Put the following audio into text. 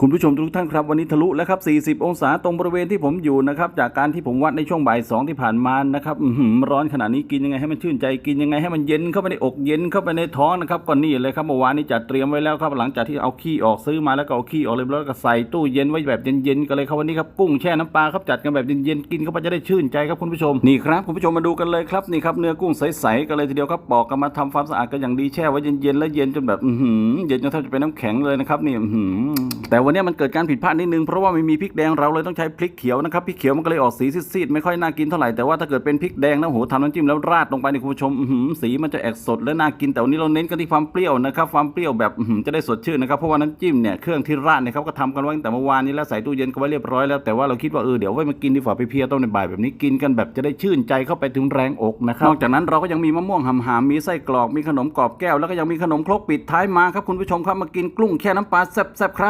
คุณผู้ชมทุกท่านครับวันนี้ทะลุแล้วครับ 40 องศาตรงบริเวณที่ผมอยู่นะครับจากการที่ผมวัดในช่วงบ่ายสองที่ผ่านมานะครับอื้อหือร้อนขนาดนี้กินยังไงให้มันชื่นใจกินยังไงให้มันเย็นเข้าไปในอกเย็นเข้าไปในท้องนะครับก็นี่เลยครับเมื่อวานนี้จัดเตรียมไว้แล้วครับหลังจากที่เอาขี้ออกซื้อมาแล้วก็เอาขี้ออกเลยแล้วก็ใส่ตู้เย็นไว้แบบเย็นๆกันเลยครับวันนี้ครับกุ้งแช่น้ำปลาครับจัดกันแบบเย็นๆกินเข้าไปจะได้ชื่นใจครับคุณผู้ชมนี่ครับคุณผู้ชมมาดูกันเลยครับนี่ครับเนื้อกุ้งใสๆกันเลยทีเดียวครับปอกกันมาทำความสะอาดกันอย่างดีแช่ไว้เย็นๆแล้วเย็นจนแบบอื้อหือเย็นจนแทบจะเป็นน้ำแข็งเลยนะครับนี่อื้อหือแต่วันนี้มันเกิดการผิดพลาดนิดนึงเพราะว่าไม่มีพริกแดงเราเลยต้องใช้พริกเขียวนะครับพริกเขียวมันก็เลยออกสีซีดๆไม่ค่อยน่ากินเท่าไหร่แต่ว่าถ้าเกิดเป็นพริกแดงนะโหทำน้ำจิ้มแล้วราดลงไปนี่คุณผู้ชมสีมันจะแอกสดและน่ากินแต่วันนี้เราเน้นกันที่ความเปรี้ยวนะครับความเปรี้ยวแบบจะได้สดชื่นนะครับเพราะว่าน้ำจิ้มเนี่ยเครื่องที่ราดเนี่ยเขาก็ทำกันไว้ตั้งแต่เมื่อวานนี้แล้วใส่ตู้เย็นก็ไว้เรียบร้อยแล้วแต่ว่าเราคิดว่าเออเดี๋ยวไว้มากินดีกว่าไปเพียต้มในบ่ายแบบนี้กินกันแบบจะได้ชื่นใจเข้าไปถึงแรงอกนะครับนอกจากนั้นเราก็ยังมีมะม่วงหำหามมีไส้กรอกมีขนมกรอบแก้วแล้วก็ยังมีขนมครกปิดท้ายมาครับคุณผู้ชมครับมากินกุ้งแช่น้ำปลาแซ่บๆครับ